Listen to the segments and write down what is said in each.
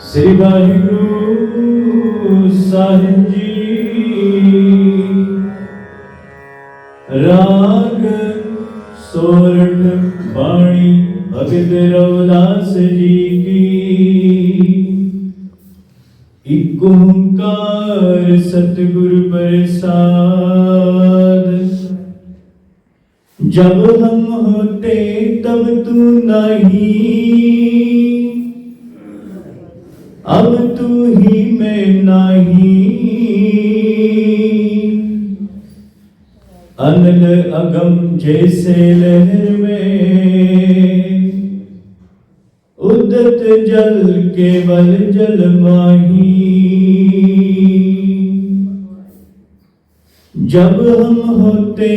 ਸ੍ਰੀ ਵਾਹਿਗੁਰੂ ਸਾਹਿਬ ਜੀ। ਰਾਗ, ਸੋਰਠ, ਬਾਣੀ, ਭਗਤ ਰਵਦਾਸ ਜੀ ਕੀ। ਇਕ ਓੰਕਾਰ ਸਤਿਗੁਰ ਪ੍ਰਸਾਦ। ਜਬ ਹਮ ਹੋਤੇ ਤਬ ਤੂੰ ਨਹੀਂ। अब तू ही मैं नहीं अनल अगम जैसे लहर में उदत जल केवल जल माही जब हम होते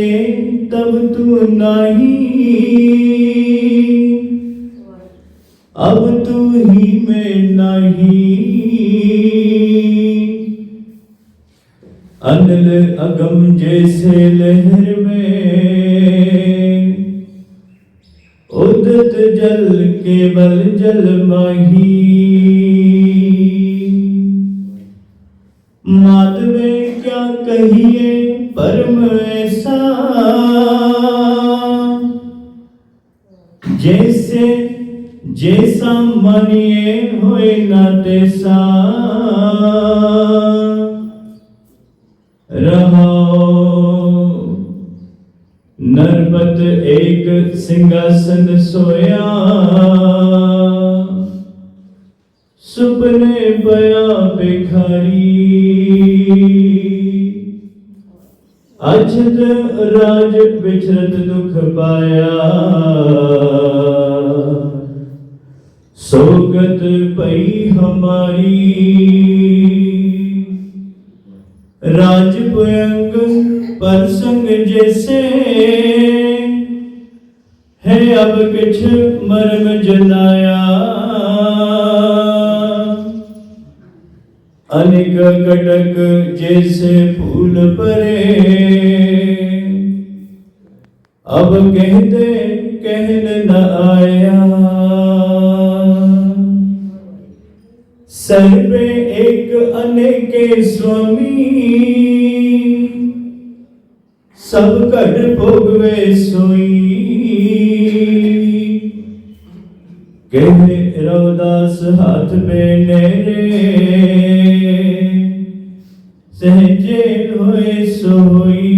तब तू नहीं अब तू ही मैं नहीं अनल अगम जैसे लहर में उदत जल केवल जल माही माधवे क्या कहिए परम ऐसा जैसे जैसा मानिए होए ना तैसा ਗਣਪਤ ਏਕ ਸਿੰਘਾਸਨ ਸੋਇਆ। ਸੁਪਨੇ ਪਿਆ ਬਿਖਾਰੀ ਅਜਦ ਰਾਜ ਵਿਚਰਤ ਦੁਖ ਪਾਇਆ। ਸੋਗਤ ਪਈ ਹਮਾਰੀ। ਰਾਜ ਪਯੰਗ ਪਰਸੰਗ ਜੈਸੇ। है अब किछ मर्म जनाया अनिक कटक जैसे फूल परे अब कहते कहन न आया। सर पे एक अनेके स्वामी, सब घट भोगवे सोई। ਕਹਿ ਰੋਦਾਸ ਹੱਥ ਬੇਨੇਰੇ ਸਹਜੇ ਹੋਏ ਸੋਈ।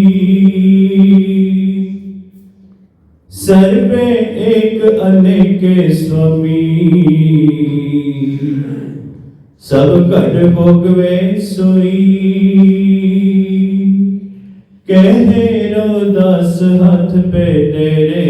ਸਰਵੇ ਇੱਕ ਅਨੇਕੇ ਸੁਮੀ ਸਭ ਘਟ ਭੋਗਵੇ ਸੋਈ। ਕਹਿ ਰੋਦਾਸ ਹੱਥ ਬੇਨੇਰੇ